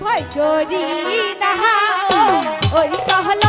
ভয় করি না ওই কহল